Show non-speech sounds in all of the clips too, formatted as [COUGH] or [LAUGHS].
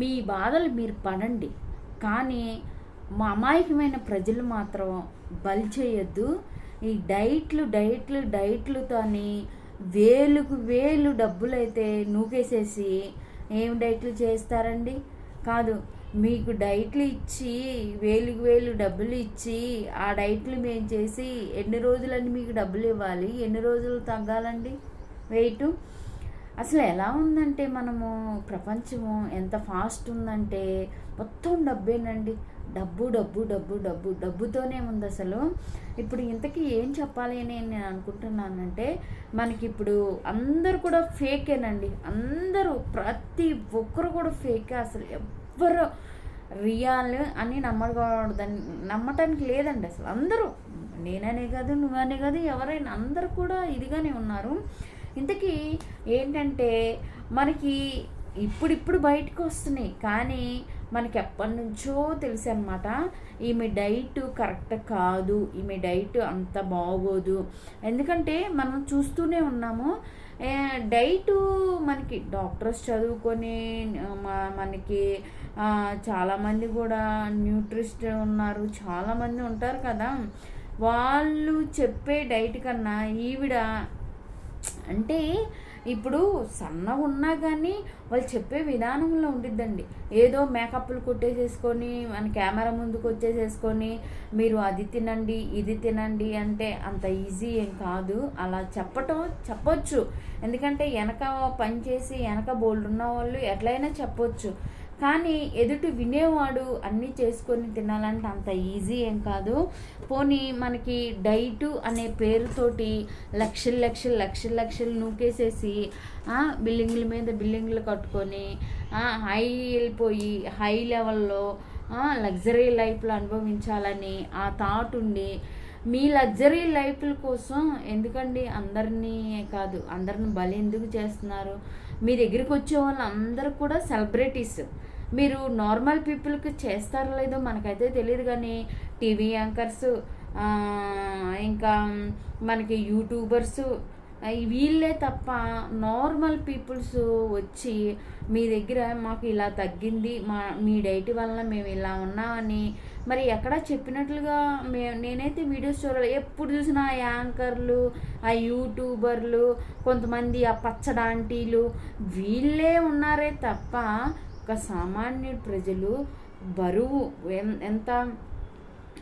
మీ బాధలు మీరు పడండి. కానీ మా అమాయకమైన ప్రజలు మాత్రం బలి చేయొద్దు. ఈ డైట్లు డైట్లు డైట్లుతోని వేలుకు వేలు డబ్బులైతే నూకేసేసి ఏం డైట్లు చేస్తారండి? కాదు మీకు డైట్లు ఇచ్చి వేలుకు వేలు డబ్బులు ఇచ్చి ఆ డైట్లు మేము చేసి ఎన్ని రోజులని మీకు డబ్బులు ఇవ్వాలి? ఎన్ని రోజులు తగ్గాలండి? వెయిట్. అసలు ఎలా ఉందంటే మనము ప్రపంచము ఎంత ఫాస్ట్ ఉందంటే మొత్తం డబ్బేనండి. డబ్బు డబ్బు డబ్బు డబ్బు డబ్బుతోనే ఉంది అసలు. ఇప్పుడు ఇంతకీ ఏం చెప్పాలి అని నేను అనుకుంటున్నానంటే మనకి ఇప్పుడు అందరు కూడా ఫేకేనండి. అందరూ ప్రతి ఒక్కరు కూడా ఫేకే అసలు. ఎవ్వరు రియల్ అని నమ్మకూడదని నమ్మటానికి లేదండి అసలు అందరూ. నేననే కాదు నువ్వనే కాదు ఎవరైనా అందరూ కూడా ఇదిగానే ఉన్నారు. ఇంతకీ ఏంటంటే మనకి ఇప్పుడిప్పుడు బయటకు వస్తున్నాయి. కానీ మనకి ఎప్పటి నుంచో తెలుసు అనమాట ఈమె డైట్ కరెక్ట్ కాదు ఈమె డైట్ అంత బాగోదు. ఎందుకంటే మనం చూస్తూనే ఉన్నాము డైటు మనకి డాక్టర్స్ చదువుకొని మ- మనకి చాలామంది కూడా న్యూట్రిస్ట్ ఉన్నారు చాలామంది ఉంటారు కదా. వాళ్ళు చెప్పే డైట్ కన్నా ఈవిడ అంటే ఇప్పుడు సన్నగా ఉన్నా కానీ వాళ్ళు చెప్పే విధానంలో ఉండిద్దండి. ఏదో మేకప్లు కొట్టేసేసుకొని మన కెమెరా ముందుకు వచ్చేసేసుకొని మీరు అది తినండి ఇది తినండి అంటే అంత ఈజీ ఏం కాదు. అలా చెప్పటం చెప్పొచ్చు. ఎందుకంటే వెనక పని చేసి వెనక బోల్డ్ ఉన్న వాళ్ళు ఎట్లయినా చెప్పొచ్చు. కానీ ఎదుటి వినేవాడు అన్నీ చేసుకొని తినాలంటే అంత ఈజీ ఏం కాదు. పోనీ మనకి డైటు అనే పేరుతోటి లక్షలు లక్షలు లక్షలు లక్షలు నూకేసేసి బిల్డింగ్ల మీద బిల్డింగ్లు కట్టుకొని హై వెళ్ళిపోయి హై లెవెల్లో లగ్జరీ లైఫ్లు అనుభవించాలని ఆ థాట్ ఉండి మీ లగ్జరీ లైఫ్ల కోసం ఎందుకండి అందరినీ కాదు అందరిని బలి ఎందుకు చేస్తున్నారు? మీ దగ్గరికి వచ్చే వాళ్ళందరూ కూడా సెలబ్రిటీస్. మీరు నార్మల్ పీపుల్కి చేస్తారో లేదో మనకైతే తెలియదు కానీ టీవీ యాంకర్స్ ఇంకా మనకి యూట్యూబర్స్ వీళ్ళే తప్ప నార్మల్ పీపుల్స్ వచ్చి మీ దగ్గర మాకు ఇలా తగ్గింది మా మీ డైట్ వలన మేము ఇలా ఉన్నామని మరి ఎక్కడ చెప్పినట్లుగా మే నేనైతే వీడియోస్ చూడాలి. ఎప్పుడు చూసినా ఆ యాంకర్లు ఆ యూట్యూబర్లు కొంతమంది ఆ పచ్చడాంటీలు వీళ్ళే ఉన్నారే తప్ప ఒక సామాన్యుడు ప్రజలు బరువు. ఎంత?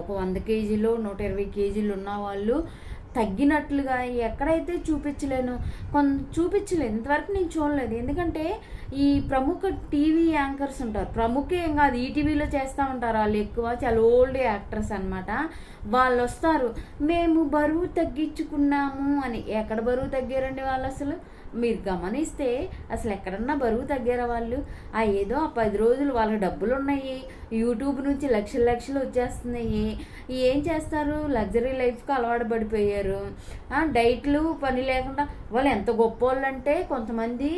ఒక వంద కేజీలో నూట ఇరవై కేజీలు ఉన్న వాళ్ళు తగ్గినట్లుగా ఎక్కడైతే చూపించలేను కొంత చూపించలేదు. ఇంతవరకు నేను చూడలేదు. ఎందుకంటే ఈ ప్రముఖ టీవీ యాంకర్స్ ఉంటారు. ప్రముఖ ఏం కాదు ఈటీవీలో చేస్తూ ఉంటారు. వాళ్ళు ఎక్కువ చాలా ఓల్డ్ యాక్టర్స్ అన్నమాట. వాళ్ళు వస్తారు. మేము బరువు తగ్గించుకున్నాము అని. ఎక్కడ బరువు తగ్గారండి వాళ్ళు అసలు? మీరు గమనిస్తే అసలు ఎక్కడన్నా బరువు తగ్గారా వాళ్ళు? ఆ ఏదో ఆ పది రోజులు వాళ్ళ డబ్బులు ఉన్నాయి యూట్యూబ్ నుంచి లక్షలు లక్షలు వచ్చేస్తున్నాయి. ఏం చేస్తారు? లగ్జరీ లైఫ్కి అలవాటు పడిపోయారు. డైట్లు పని లేకుండా వాళ్ళు ఎంత గొప్ప వాళ్ళు అంటే కొంతమంది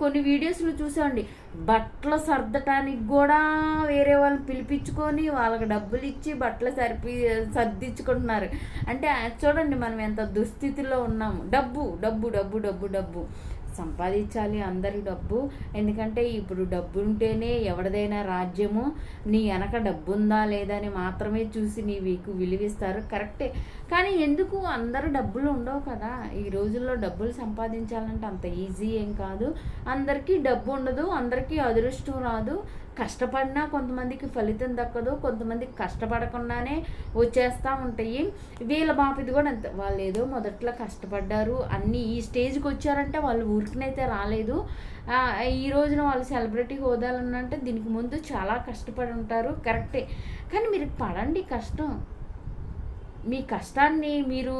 కొన్ని వీడియోస్లు చూసామండి. బట్టలు సర్దటానికి కూడా వేరే వాళ్ళని పిలిపించుకొని వాళ్ళకి డబ్బులు ఇచ్చి బట్టలు సరిపి సర్దించుకుంటున్నారు అంటే చూడండి మనం ఎంత దుస్థితిలో ఉన్నాము. డబ్బు డబ్బు డబ్బు డబ్బు డబ్బు. సంపాదించాలి అందరి డబ్బు. ఎందుకంటే ఇప్పుడు డబ్బు ఉంటేనే ఎవరిదైనా రాజ్యము. నీ వెనక డబ్బు ఉందా లేదా అని మాత్రమే చూసి నీ వీకు విలువిస్తారు. కరెక్టే. కానీ ఎందుకు అందరూ డబ్బులు ఉండవు కదా? ఈ రోజుల్లో డబ్బులు సంపాదించాలంటే అంత ఈజీ ఏం కాదు. అందరికీ డబ్బు ఉండదు అందరికీ అదృష్టం రాదు. కష్టపడినా కొంతమందికి ఫలితం దక్కదు కొంతమందికి కష్టపడకుండానే వచ్చేస్తూ ఉంటాయి. వీళ్ళ బాపిది కూడా అంతే. వాళ్ళు ఏదో మొదట్లో కష్టపడ్డారు అన్నీ ఈ స్టేజ్కి వచ్చారంటే వాళ్ళు ఊరికనైతే రాలేదు. ఈ రోజున వాళ్ళు సెలబ్రిటీ హోదాలన్నంటే దీనికి ముందు చాలా కష్టపడి ఉంటారు. కరెక్టే. కానీ మీరు పడండి కష్టం. మీ కష్టాన్ని మీరు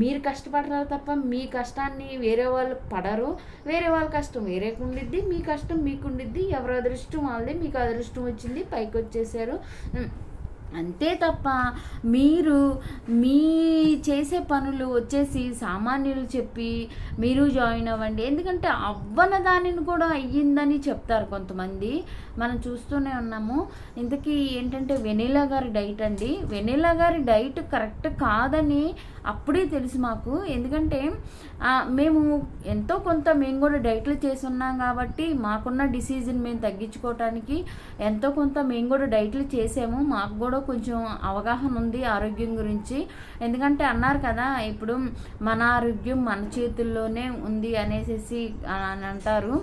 మీరు కష్టపడతారు తప్ప మీ కష్టాన్ని వేరే వాళ్ళు పడరు. వేరే వాళ్ళ కష్టం వేరేకు ఉండిద్ది మీ కష్టం మీకు ఉండిద్ది ఎవరు అదృష్టం వాళ్ళది మీకు అదృష్టం వచ్చింది పైకి వచ్చేసారు అంతే తప్ప మీరు మీ చేసే పనులు వచ్చేసి సామాన్యులు చెప్పి మీరు జాయిన్ అవ్వండి. ఎందుకంటే అవ్వన దానిని కూడా అయ్యిందని చెప్తారు కొంతమంది. మనం చూస్తూనే ఉన్నాము. ఇంతకీ ఏంటంటే వెనీలా గారి డైట్ అండి. వెనీలా గారి డైట్ కరెక్ట్ కాదని అప్పుడే తెలుసు మాకు. ఎందుకంటే మేము ఎంతో కొంత మేము కూడా డైట్లు చేసి ఉన్నాం కాబట్టి మాకున్న డిసీజ్ని మేము తగ్గించుకోవటానికి ఎంతో కొంత మేము కూడా డైట్లు చేసాము. మాకు కూడా కొంచెం అవగాహన ఉంది ఆరోగ్యం గురించి. ఎందుకంటే అన్నారు కదా ఇప్పుడు మన ఆరోగ్యం మన చేతుల్లోనే ఉంది అనేసి అని అంటారు.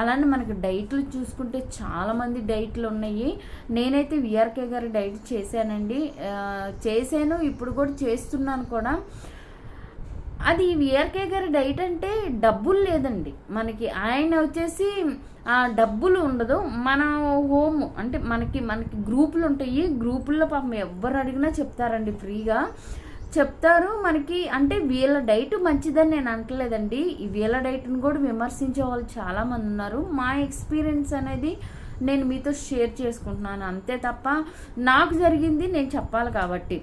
అలానే మనకి డైట్లు చూసుకుంటే చాలామంది డైట్లు ఉన్నాయి. నేనైతే విఆర్కే గారి డైట్ చేశానండి. చేశాను ఇప్పుడు కూడా చేస్తున్నాను కూడా. అది విఆర్కే గారి డైట్ అంటే డబ్బులు లేదండి. మనకి ఆయన వచ్చేసి డబ్బులు ఉండదు. మన హోమ్ అంటే మనకి మనకి గ్రూపులు ఉంటాయి. గ్రూపుల్లో పాపం ఎవరు అడిగినా చెప్తారండి ఫ్రీగా. చెప్తారు మనకి అంటే వీళ్ళ డైట్ మంచిదని నేను అంటలేదండి వీళ్ళ డైట్ని కూడా విమర్శించే వాళ్ళు చాలామంది ఉన్నారు. మా ఎక్స్పీరియన్స్ అనేది నేను మీతో షేర్ చేసుకుంటున్నాను. అంతే తప్ప నాకు జరిగింది నేను చెప్పాలి కాబట్టి.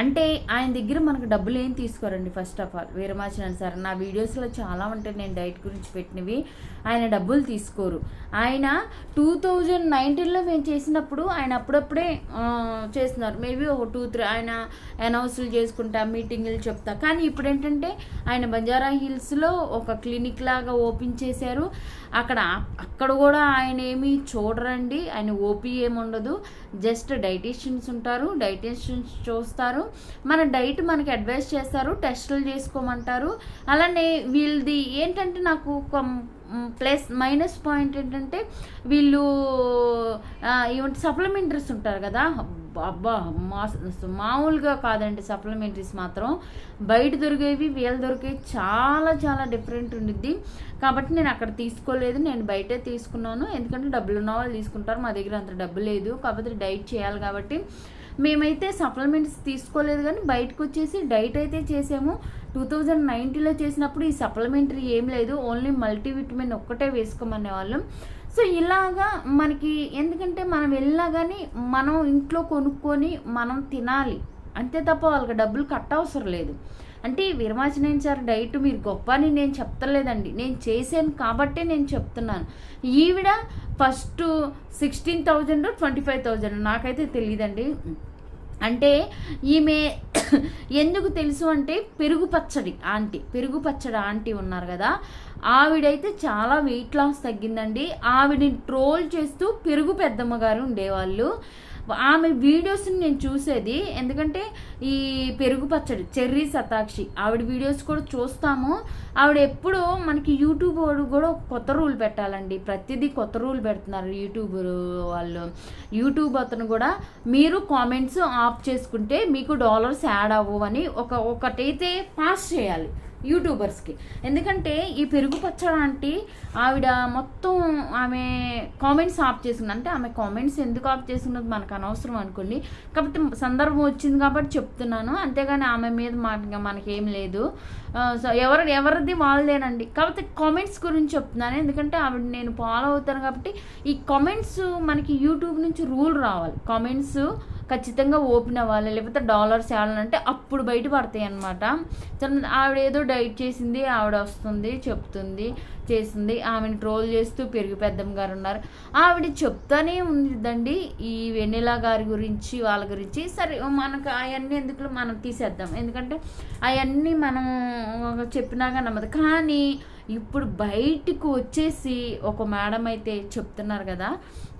అంటే ఆయన దగ్గర మనకు డబ్బులు ఏం తీసుకోరండి first of all Veeramacharana sir నా వీడియోస్లో చాలా ఉంటాయి నేను డైట్ గురించి పెట్టినవి. ఆయన డబ్బులు తీసుకోరు. ఆయన టూ థౌజండ్ నైన్టీన్లో మేము చేసినప్పుడు ఆయన అప్పుడప్పుడే చేస్తున్నారు. మేబీ ఒక టూ త్రీ ఆయన అనౌన్స్లు చేసుకుంటా మీటింగ్లు చెప్తా. కానీ ఇప్పుడు ఏంటంటే ఆయన బంజారా హిల్స్లో ఒక క్లినిక్ లాగా ఓపెన్ చేశారు. అక్కడ అక్కడ కూడా ఆయన ఏమీ చూడరండి. ఆయన ఓపీ ఏమి ఉండదు. జస్ట్ డైటీషియన్స్ ఉంటారు. డైటీషియన్స్ చూస్తారు. మన డైట్ మనకి అడ్వైస్ చేస్తారు. టెస్టులు చేసుకోమంటారు. అలానే వీళ్ళది ఏంటంటే నాకు ప్లస్ మైనస్ పాయింట్ ఏంటంటే వీళ్ళు ఏమంటే సప్లిమెంటరీస్ ఉంటారు కదా. అబ్బా మా మామూలుగా కాదండి సప్లిమెంటరీస్ మాత్రం. బయట దొరికేవి వీళ్ళు దొరికేవి చాలా చాలా డిఫరెంట్ ఉండిద్ది. కాబట్టి నేను అక్కడ తీసుకోలేదు నేను బయటే తీసుకున్నాను. ఎందుకంటే డబ్బులు ఉన్న వాళ్ళు తీసుకుంటారు మా దగ్గర అంత డబ్బు లేదు. కాకపోతే డైట్ చేయాలి కాబట్టి మేమైతే సప్లిమెంట్స్ తీసుకోలేదు కానీ బయటకు వచ్చేసి డైట్ అయితే చేసాము. టూ థౌజండ్ నైన్టీలో చేసినప్పుడు ఈ సప్లిమెంటరీ ఏం లేదు. ఓన్లీ మల్టీవిటమిన్ ఒక్కటే వేసుకోమనే వాళ్ళం సో ఇలాగా మనకి ఎందుకంటే మనం వెళ్ళినా కానీ మనం ఇంట్లో కొనుక్కొని మనం తినాలి. అంతే తప్ప వాళ్ళకి డబ్బులు కట్టవసరం లేదు. అంటే విరమాచనం సార్ డైట్ మీరు గొప్ప అని నేను చెప్తలేదండి. నేను చేశాను కాబట్టే నేను చెప్తున్నాను. ఈవిడ first sixteen thousand twenty five thousand నాకైతే తెలియదండి అంటే ఈమె ఎందుకు తెలుసు అంటే పెరుగు పచ్చడి ఆంటీ పెరుగు పచ్చడి ఆంటీ ఉన్నారు కదా ఆవిడైతే చాలా వెయిట్ లాస్ తగ్గిందండి. ఆవిడని ట్రోల్ చేస్తూ పెరుగు పెద్దమ్మ గారు ఉండేవాళ్ళు. ఆమె వీడియోస్ని నేను చూసేది ఎందుకంటే ఈ పెరుగు పచ్చడి చెర్రీ సతాక్షి. ఆవిడ వీడియోస్ కూడా చూస్తాము. ఆవిడ ఎప్పుడు మనకి యూట్యూబ్ వాడు కూడా కొత్త రూల్ పెట్టాలండి. ప్రతిదీ కొత్త రూల్ పెడుతున్నారు యూట్యూబ్ వాళ్ళు. యూట్యూబ్ అతను కూడా మీరు కామెంట్స్ ఆఫ్ చేసుకుంటే మీకు డాలర్స్ యాడ్ అవ్వవు అని ఒక ఒకటైతే పాస్ చేయాలి. యూట్యూబర్స్కి. ఎందుకంటే ఈ పెరుగు పచ్చడి అంటే ఆవిడ మొత్తం ఆమె కామెంట్స్ ఆఫ్ చేసింది. అంటే ఆమె కామెంట్స్ ఎందుకు ఆఫ్ చేసినది మనకు అనవసరం అనుకోండి. కాబట్టి సందర్భం వచ్చింది కాబట్టి చెప్తున్నాను. అంతేగాని ఆమె మీద మనకి మనకేం లేదు. సో ఎవరు ఎవరిది వాళ్ళదేనండి. కాకపోతే కామెంట్స్ గురించి చెప్తున్నాను. ఎందుకంటే ఆవిడ నేను ఫాలో అవుతాను కాబట్టి ఈ కామెంట్స్ మనకి యూట్యూబ్ నుంచి రూల్ రావాలి. కామెంట్స్ ఖచ్చితంగా ఓపెన్ అవ్వాలి లేకపోతే డాలర్స్ వేయాలంటే అప్పుడు బయట పడతాయి అనమాట ఆవిడ ఏదో డైట్ చేసింది ఆవిడ వస్తుంది చెప్తుంది. చేసింది. ఆమెను ట్రోల్ చేస్తూ పెరుగు పెద్దమ్మ గారు ఉన్నారు. ఆవిడ చెప్తానే ఉందండి ఈ వెన్నెల గారి గురించి వాళ్ళ గురించి. సరే మనకు అవన్నీ ఎందుకు మనం తీసేద్దాం. ఎందుకంటే అవన్నీ మనం చెప్పినాగా నమ్మదు. కానీ ఇప్పుడు బయటకు వచ్చేసి ఒక మేడం అయితే చెప్తున్నారు కదా.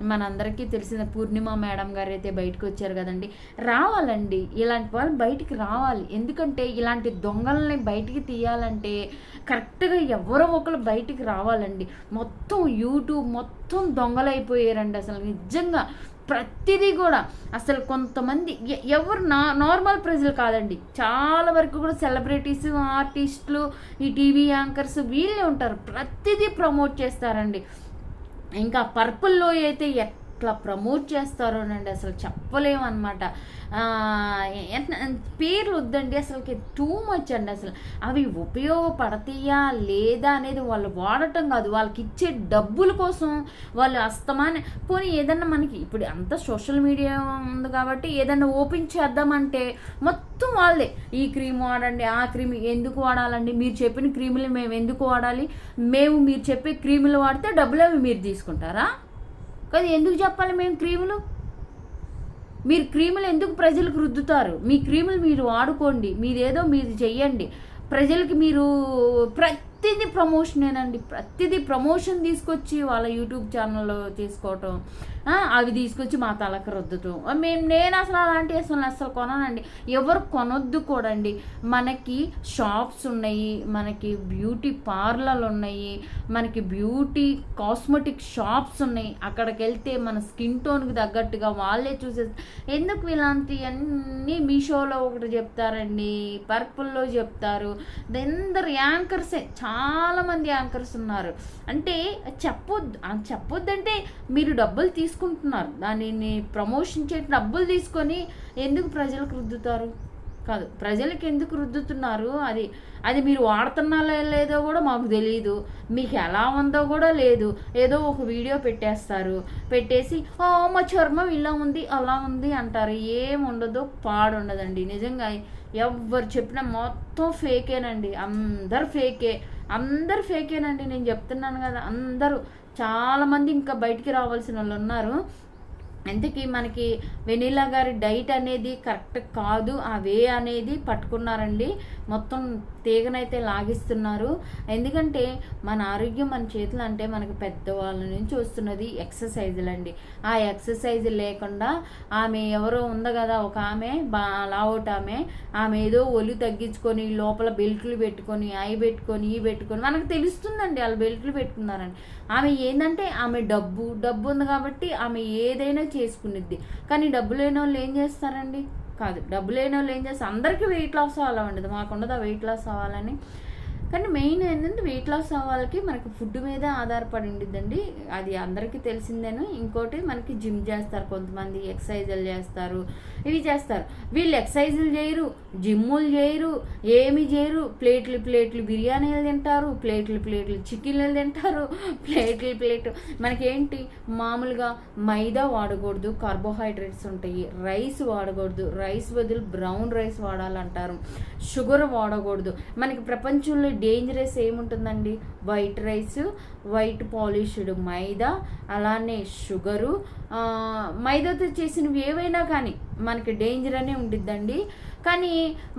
మనందరికీ తెలిసిన పూర్ణిమ మేడం గారు అయితే బయటకు వచ్చారు కదండి. రావాలండి. ఇలాంటి వాళ్ళు బయటికి రావాలి. ఎందుకంటే ఇలాంటి దొంగలని బయటికి తీయాలంటే కరెక్ట్గా ఎవరో ఒకరు బయటికి రావాలండి. మొత్తం యూట్యూబ్ మొత్తం దొంగలైపోయారండి అసలు. నిజంగా ప్రతిదీ కూడా అసలు కొంతమంది ఎవరు నా నార్మల్ ప్రజలు కాదండి. చాలా వరకు కూడా సెలబ్రిటీస్ ఆర్టిస్టులు ఈ టీవీ యాంకర్స్ వీళ్ళే ఉంటారు. ప్రతిదీ ప్రమోట్ చేస్తారండి. ఇంకా పర్పుల్లో అయితే ఎట్లా ప్రమోట్ చేస్తారోనండి అసలు చెప్పలేము అనమాట పేర్లు వద్దండి అసలుకి టూ మచ్ అండి అసలు. అవి ఉపయోగపడతాయా లేదా అనేది వాళ్ళు వాడటం కాదు. వాళ్ళకి ఇచ్చే డబ్బుల కోసం వాళ్ళు అస్తమానే పోనీ ఏదన్నా మనకి ఇప్పుడు అంత సోషల్ మీడియా ఉంది కాబట్టి ఏదన్నా ఓపెన్ చేద్దామంటే మొత్తం వాళ్ళే ఈ క్రీమ్ వాడండి ఆ క్రీమ్ ఎందుకు వాడాలండి? మీరు చెప్పిన క్రీములు మేము ఎందుకు వాడాలి? మేము మీరు చెప్పే క్రీములు వాడితే డబ్బులు అవి మీరు తీసుకుంటారా? కదా ఎందుకు చెప్పాలి మేము క్రీములు? మీరు క్రీములు ఎందుకు ప్రజలకు రుద్దుతారు? మీ క్రీములు మీరు వాడుకోండి మీదేదో మీరు చెయ్యండి. ప్రజలకి మీరు ప్రతిదీ ప్రమోషనేనండి ప్రతిదీ ప్రమోషన్ తీసుకొచ్చి వాళ్ళ యూట్యూబ్ ఛానల్లో తీసుకోవటం అవి తీసుకొచ్చి మా తలకు రుద్దటం. మేము నేను అసలు అలాంటి అసలు అసలు కొననండి. ఎవరు కొనొద్దు కూడండి. మనకి షాప్స్ ఉన్నాయి మనకి బ్యూటీ పార్లర్లు ఉన్నాయి మనకి బ్యూటీ కాస్మెటిక్ షాప్స్ ఉన్నాయి. అక్కడికి వెళ్తే మన స్కిన్ టోన్కి తగ్గట్టుగా వాళ్ళే చూసే ఎందుకు ఇలాంటి అన్నీ మీషోలో ఒకటి చెప్తారండి పర్పుల్లో చెప్తారు. అందరు యాంకర్సే. చాలామంది యాంకర్స్ ఉన్నారు. అంటే చెప్పొద్దు చెప్పొద్దంటే మీరు డబ్బులు తీసుకుంటున్నారు. దానిని ప్రమోషన్ చేసి డబ్బులు తీసుకొని ఎందుకు ప్రజలకు రుద్దుతారు? కాదు ప్రజలకు ఎందుకు రుద్దుతున్నారు? అది అది మీరు వాడుతున్నారో లేదో కూడా మాకు తెలియదు మీకు ఎలా ఉందో కూడా లేదు. ఏదో ఒక వీడియో పెట్టేస్తారు. పెట్టేసి ఓ మా చర్మం ఇలా ఉంది అలా ఉంది అంటారు. ఏం ఉండదో పాడు ఉండదండి. నిజంగా ఎవరు చెప్పినా మొత్తం ఫేకేనండి అందరు ఫేకే అందరు ఫేకేనండి నేను చెప్తున్నాను కదా అందరూ. చాలామంది ఇంకా బయటికి రావాల్సిన వాళ్ళు ఉన్నారు. అందుకే మనకి వెనీలా గారి డైట్ అనేది కరెక్ట్ కాదు ఆ వే అనేది పట్టుకున్నారండి. మొత్తం తీగనైతే లాగిస్తున్నారు. ఎందుకంటే మన ఆరోగ్యం మన చేతులు అంటే మనకి పెద్దవాళ్ళ నుంచి వస్తున్నది ఎక్సర్సైజులు అండి ఆ ఎక్సర్సైజ్ లేకుండా ఆమె ఎవరో ఉంది కదా ఒక ఆమె బా లావుట్ ఆమె ఆమె ఏదో ఒలి తగ్గించుకొని లోపల బెల్ట్లు పెట్టుకొని అవి పెట్టుకొని ఇవి పెట్టుకొని మనకు తెలుస్తుందండి వాళ్ళు బెల్ట్లు పెట్టుకున్నారని. ఆమె ఏంటంటే ఆమె డబ్బు డబ్బు ఉంది కాబట్టి ఆమె ఏదైనా చేసుకునిద్ది. కానీ డబ్బు లేని వాళ్ళు ఏం చేస్తారండి? కాదు. డబ్బు లేని వాళ్ళు ఏం చేస్తారు? అందరికీ వెయిట్ లాస్ అవ్వాలండి మాకు ఉండదు వెయిట్ లాస్ అవ్వాలని. కానీ మెయిన్ ఏంటంటే వెయిట్ లాస్ అవ్వాలకి మనకి ఫుడ్ మీదే ఆధారపడి ఉండిద్దండి. అది అందరికీ తెలిసిందేను. ఇంకోటి మనకి జిమ్ చేస్తారు కొంతమంది ఎక్సర్సైజులు చేస్తారు ఇవి చేస్తారు. వీళ్ళు ఎక్సర్సైజులు చేయరు జిమ్ములు చేయరు ఏమి చేయరు. ప్లేట్లు ప్లేట్లు బిర్యానీలు తింటారు ప్లేట్లు ప్లేట్లు చికెన్లు తింటారు [LAUGHS] ప్లేట్లు ప్లేట్ మనకేంటి? మామూలుగా మైదా వాడకూడదు కార్బోహైడ్రేట్స్ ఉంటాయి. రైస్ వాడకూడదు. రైస్ బదులు బ్రౌన్ రైస్ వాడాలంటారు. షుగర్ వాడకూడదు. మనకి ప్రపంచంలో డేంజరస్ ఏముంటుందండి? White rice white polished maida అలానే షుగరు మైదాతో చేసినవి ఏవైనా కానీ మనకి డేంజర్ అనే ఉండిద్దండి. కానీ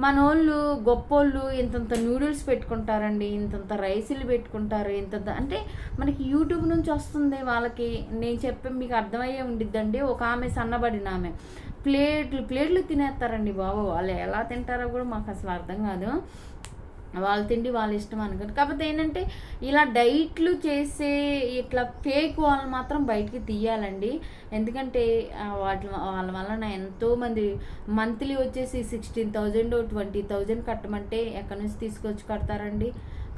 మన వాళ్ళు గొప్పోళ్ళు ఇంతంత నూడిల్స్ పెట్టుకుంటారండి ఇంతంత రైసులు పెట్టుకుంటారు ఇంతంత అంటే మనకి యూట్యూబ్ నుంచి వస్తుంది వాళ్ళకి. నేను చెప్పే మీకు అర్థమయ్యే ఉండిద్దండి. ఒక ఆమె సన్నబడిన ఆమె. ప్లేట్లు ప్లేట్లు తినేస్తారండి బాబు. వాళ్ళు ఎలా తింటారో కూడా మాకు అసలు అర్థం కాదు. వాళ్ళ తిండి వాళ్ళ ఇష్టం అనుకోండి కాకపోతే ఏంటంటే ఇలా డైట్లు చేసే ఇట్లా ఫేక్ వాళ్ళు మాత్రం బయటికి తీయాలండి. ఎందుకంటే వాటి వాళ్ళ వలన ఎంతోమంది మంత్లీ వచ్చేసి సిక్స్టీన్ థౌజండ్ ట్వంటీ థౌజండ్ కట్టమంటే ఎక్కడి నుంచి తీసుకొచ్చి కడతారండి?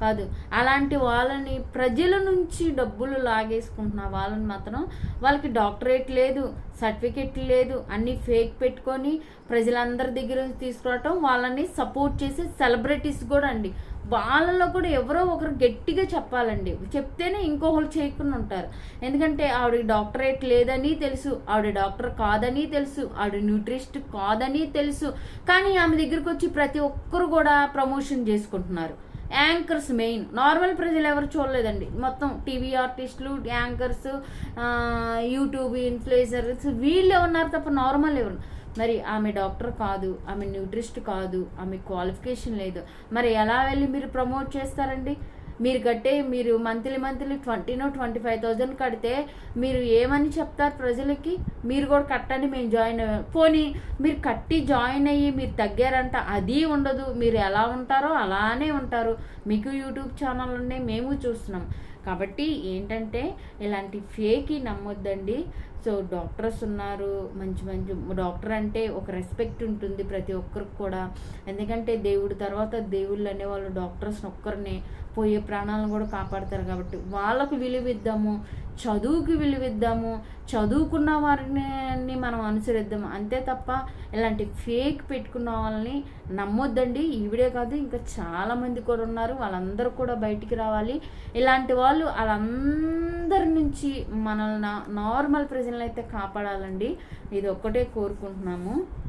కాదు. అలాంటి వాళ్ళని ప్రజల నుంచి డబ్బులు లాగేసుకుంటున్న వాళ్ళని మాత్రం వాళ్ళకి డాక్టరేట్ లేదు సర్టిఫికెట్ లేదు అన్నీ ఫేక్ పెట్టుకొని ప్రజలందరి దగ్గర నుంచి తీసుకురావటం వాళ్ళని సపోర్ట్ చేసే సెలబ్రిటీస్ కూడా అండి. వాళ్ళలో కూడా ఎవరో ఒకరు గట్టిగా చెప్పాలండి. చెప్తేనే ఇంకొకరు చేయకుండా ఉంటారు. ఎందుకంటే ఆవిడ డాక్టరేట్ లేదని తెలుసు ఆవిడ డాక్టర్ కాదని తెలుసు ఆవిడ న్యూట్రిస్ట్ కాదని తెలుసు. కానీ ఆమె దగ్గరకు వచ్చి ప్రతి ఒక్కరు కూడా ప్రమోషన్ చేసుకుంటున్నారు. Anchors main. నార్మల్ ప్రజలు ఎవరు చూడలేదండి. మొత్తం టీవీ ఆర్టిస్టులు యాంకర్స్ యూట్యూబ్ ఇన్ఫ్లుయెన్సర్స్ వీళ్ళే ఉన్నారు తప్ప నార్మల్ ఎవరు. మరి ఆమె డాక్టర్ కాదు ఆమె న్యూట్రిస్ట్ కాదు ఆమె క్వాలిఫికేషన్ లేదు. మరి ఎలా వెళ్ళి మీరు ప్రమోట్ చేస్తారండి? మీరు కట్టే మీరు మంత్లీ మంత్లీ ట్వంటీనో ట్వంటీ ఫైవ్ థౌజండ్ కడితే మీరు ఏమని చెప్తారు ప్రజలకి? మీరు కూడా కట్టండి మేము జాయిన్ పోనీ మీరు కట్టి జాయిన్ అయ్యి మీరు తగ్గారంట అది ఉండదు. మీరు ఎలా ఉంటారో అలానే ఉంటారు. మీకు యూట్యూబ్ ఛానల్ ఉన్నాయి మేము చూస్తున్నాం. కాబట్టి ఏంటంటే ఇలాంటి ఫేకి నమ్మొద్దండి. సో డాక్టర్స్ ఉన్నారు మంచి మంచి డాక్టర్ అంటే ఒక రెస్పెక్ట్ ఉంటుంది ప్రతి ఒక్కరికి కూడా. ఎందుకంటే దేవుడి తర్వాత దేవుళ్ళు అనేవాళ్ళు డాక్టర్స్ ఒక్కరిని పోయే ప్రాణాలను కూడా కాపాడతారు కాబట్టి వాళ్ళకు విలువ ఇద్దాము చదువుకి విలువిద్దాము చదువుకున్న వారిని మనం అనుసరిద్దాము. అంతే తప్ప ఇలాంటి ఫేక్ పెట్టుకున్న వాళ్ళని నమ్మొద్దండి. ఈవిడే కాదు ఇంకా చాలామంది కూడా ఉన్నారు. వాళ్ళందరూ కూడా బయటికి రావాలి. ఇలాంటి వాళ్ళు వాళ్ళందరి నుంచి మనల్ని నార్మల్ ప్రజలను అయితే కాపాడాలండి. ఇది ఒక్కటే కోరుకుంటున్నాము.